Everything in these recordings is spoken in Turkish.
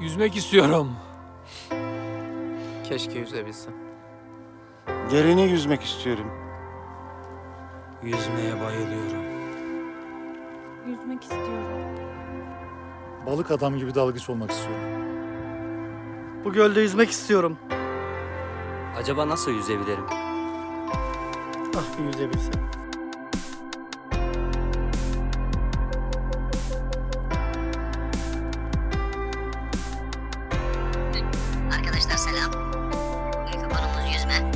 Yüzmek istiyorum. Keşke yüzebilsem. Derini yüzmek istiyorum. Yüzmeye bayılıyorum. Yüzmek istiyorum. Balık adam gibi dalgıç olmak istiyorum. Bu gölde yüzmek istiyorum. Acaba nasıl yüzebilirim? Ah bir yüzebilsem. Arkadaşlar selam. Bugünkü konumuz yüzme.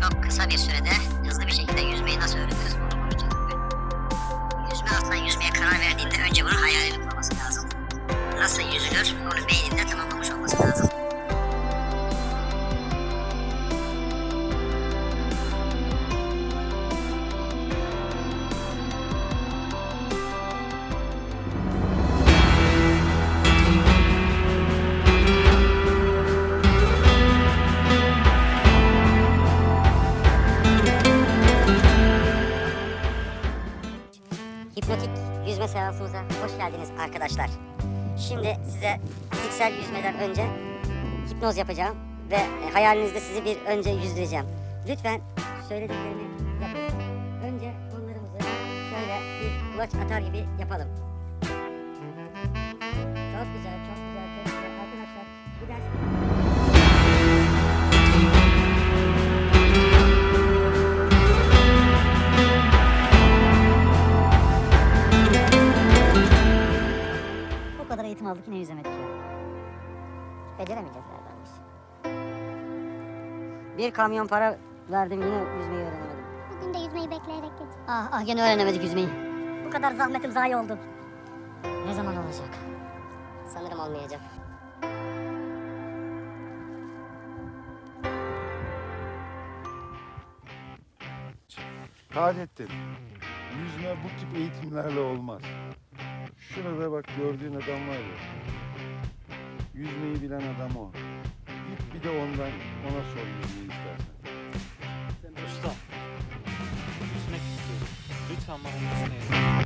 Çok kısa bir sürede hızlı bir şekilde yüzmeyi nasıl öğreniriz bunu konuşacağız bugün. Yüzme aslında yüzmeye karar verdiğinde önce bunun hayalini kurması lazım. Nasıl yüzülür onu beyninde yüzme seansımıza hoş geldiniz arkadaşlar. Şimdi size fiziksel yüzmeden önce hipnoz yapacağım ve e, hayalinizde sizi bir önce yüzdüreceğim. Lütfen söylediklerimi yapın. Önce kollarımızı şöyle bir kulaç atar gibi yapalım. Eğitim aldık yine yüzemedik ya. Beceremeyeceğiz galiba biz. Bir kamyon para verdim yine yüzmeyi öğrenemedim. Bugün de yüzmeyi bekleyerek geç. Ah ah yine öğrenemedik yüzmeyi. Bu kadar zahmetim zayi oldu. Ne zaman olacak? Sanırım olmayacak. Taceddin, yüzme bu tip eğitimlerle olmaz. Şurada bak gördüğün adam var ya. Yüzmeyi bilen adam o. Git bir de ondan, ona sor yüzmeyi istersen. Usta. Yüzmek istiyorum. Lütfen bana verin.